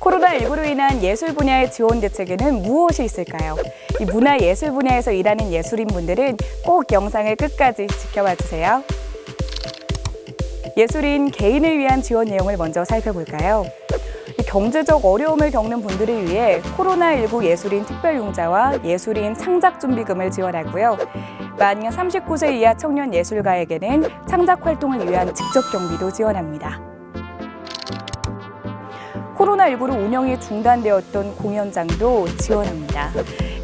코로나19로 인한 예술 분야의 지원 대책에는 무엇이 있을까요? 이 문화 예술 분야에서 일하는 예술인분들은 꼭 영상을 끝까지 지켜봐 주세요. 예술인 개인을 위한 지원 내용을 먼저 살펴볼까요? 이 경제적 어려움을 겪는 분들을 위해 코로나19 예술인 특별융자와 예술인 창작준비금을 지원하고요. 만 39세 이하 청년 예술가에게는 창작 활동을 위한 직접 경비도 지원합니다. 코로나19로 운영이 중단되었던 공연장도 지원합니다.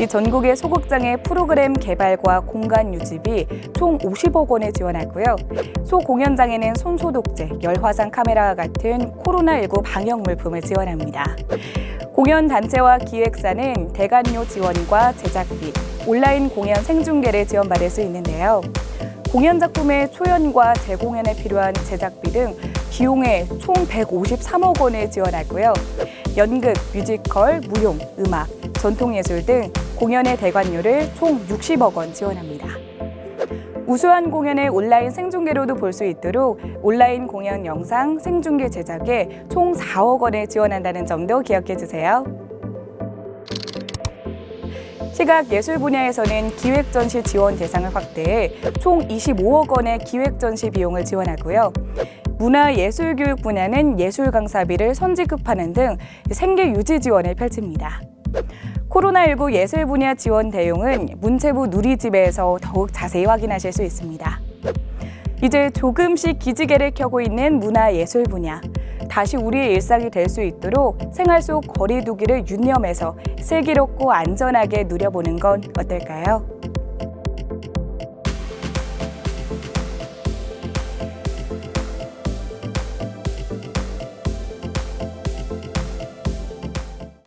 이 전국의 소극장의 프로그램 개발과 공간 유지비 총 50억 원을 지원하고요. 소 공연장에는 손소독제, 열화상 카메라와 같은 코로나19 방역 물품을 지원합니다. 공연 단체와 기획사는 대관료 지원과 제작비, 온라인 공연 생중계를 지원받을 수 있는데요. 공연 작품의 초연과 재공연에 필요한 제작비 등 비용에 총 153억 원을 지원하고요. 연극, 뮤지컬, 무용, 음악, 전통예술 등 공연의 대관료를 총 60억 원 지원합니다. 우수한 공연을 온라인 생중계로도 볼 수 있도록 온라인 공연 영상 생중계 제작에 총 4억 원을 지원한다는 점도 기억해 주세요. 시각 예술 분야에서는 기획 전시 지원 대상을 확대해 총 25억 원의 기획 전시 비용을 지원하고요. 문화 예술 교육 분야는 예술 강사비를 선지급하는 등 생계 유지 지원을 펼칩니다. 코로나19 예술 분야 지원 내용은 문체부 누리집에서 더욱 자세히 확인하실 수 있습니다. 이제 조금씩 기지개를 켜고 있는 문화 예술 분야. 다시 우리의 일상이 될 수 있도록 생활 속 거리두기를 유념해서 슬기롭고 안전하게 누려보는 건 어떨까요?